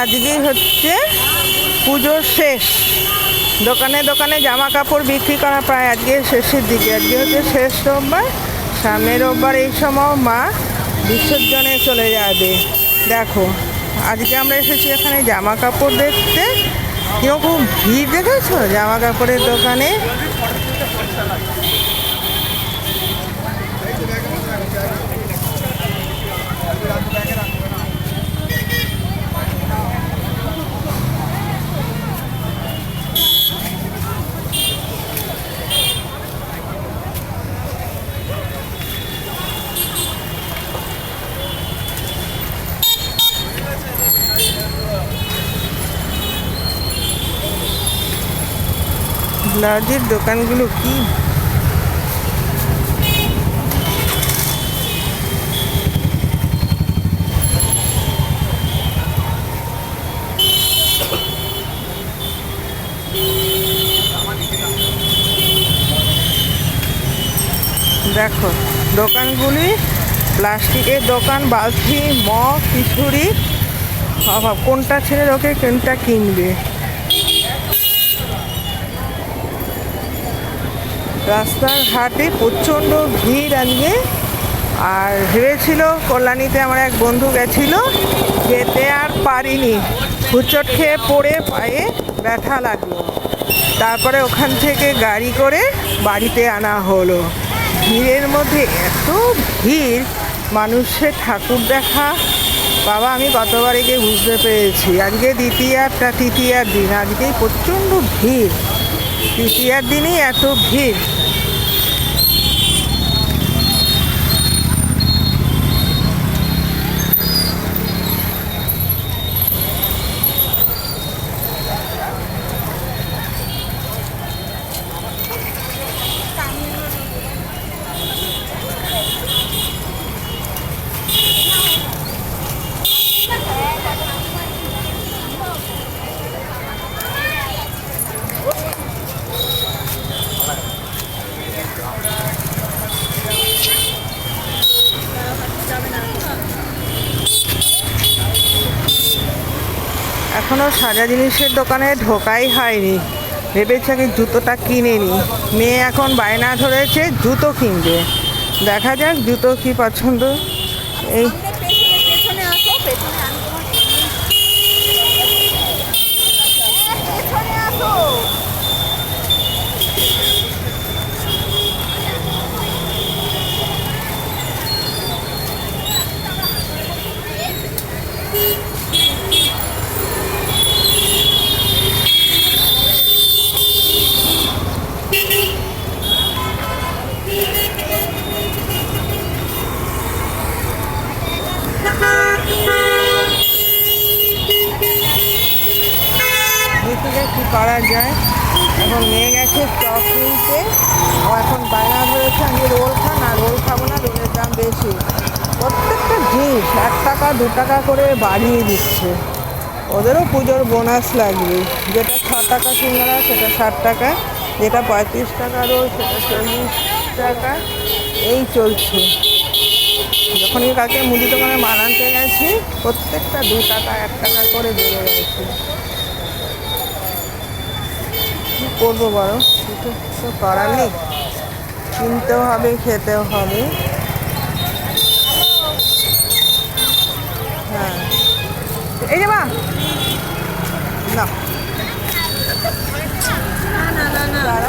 আজকে হচ্ছে পুজোর শেষ। দোকানে দোকানে জামা কাপড় বিক্রি করা প্রায় আজকে শেষের দিকে। আজকে হচ্ছে শেষ রোববার সামনের রোববার এই সময় মা বিসর্জনে চলে যাবে। দেখো, আজকে আমরা এসেছি এখানে জামা কাপড় দেখতে। কীরকম ভিড় দেখেছ? জামা কাপড়ের দোকানে? ব্লাউজের দোকানগুলো কি দেখো, দোকানগুলি, প্লাস্টিকের দোকান, বালতি, মগ, খিচুড়ি। অভাব কোনটা ছেড়ে লোকে কোনটা কিনবে? রাস্তার ঘাটে প্রচণ্ড ভিড় আজকে। আর ভেবেছিল, কল্যাণীতে আমার এক বন্ধু গেছিল, যেতে আর পারিনি। হুচট খেয়ে পড়ে পায়ে ব্যথা লাগল। তারপরে ওখান থেকে গাড়ি করে বাড়িতে আনা হলো। ভিড়ের মধ্যে এত ভিড়, মানুষের ঠাকুর দেখা। বাবা, আমি গতবারে গিয়ে বুঝতে পেরেছি। আজকে দ্বিতীয়ারটা তৃতীয়ার দিন আজকেই প্রচণ্ড ভিড়। তৃতীয়ার দিনই এত ভিড়। এখনও সাজা জিনিসের দোকানে ঢোকাই হয়নি। ভেবেছে আমি জুতোটা কিনে নি মেয়ে এখন বায়না ধরেছে, জুতো কিনবে। দেখা যাক জুতো কি পছন্দ। এই কি করা যায়? এখন মেয়ে গেছে চপ কিনতে। ও এখন বায়না ধরেছে, আমি রোল খান আর রোল খাব না, রোলের দাম বেশি। প্রত্যেকটা জিনিস, এক টাকা, দু টাকা করে বাড়িয়ে দিচ্ছে। ওদেরও পুজোর বোনাস লাগবে। যেটা ছ টাকা সিঙ্গারা, সেটা ষাট টাকা। যেটা পঁয়ত্রিশ টাকা রোল, সেটা চল্লিশ টাকা। এই চলছে। যখনই কাকে মুদি দোকানে মাল আনতে গেছি, প্রত্যেকটা দু টাকা, এক টাকা করে বেড়ে গেছে। করব বলো? কিছু তো করার নেই। কিনতেও হবে খেতেও হবে। হ্যাঁ। এই যে মা। না। না না না না।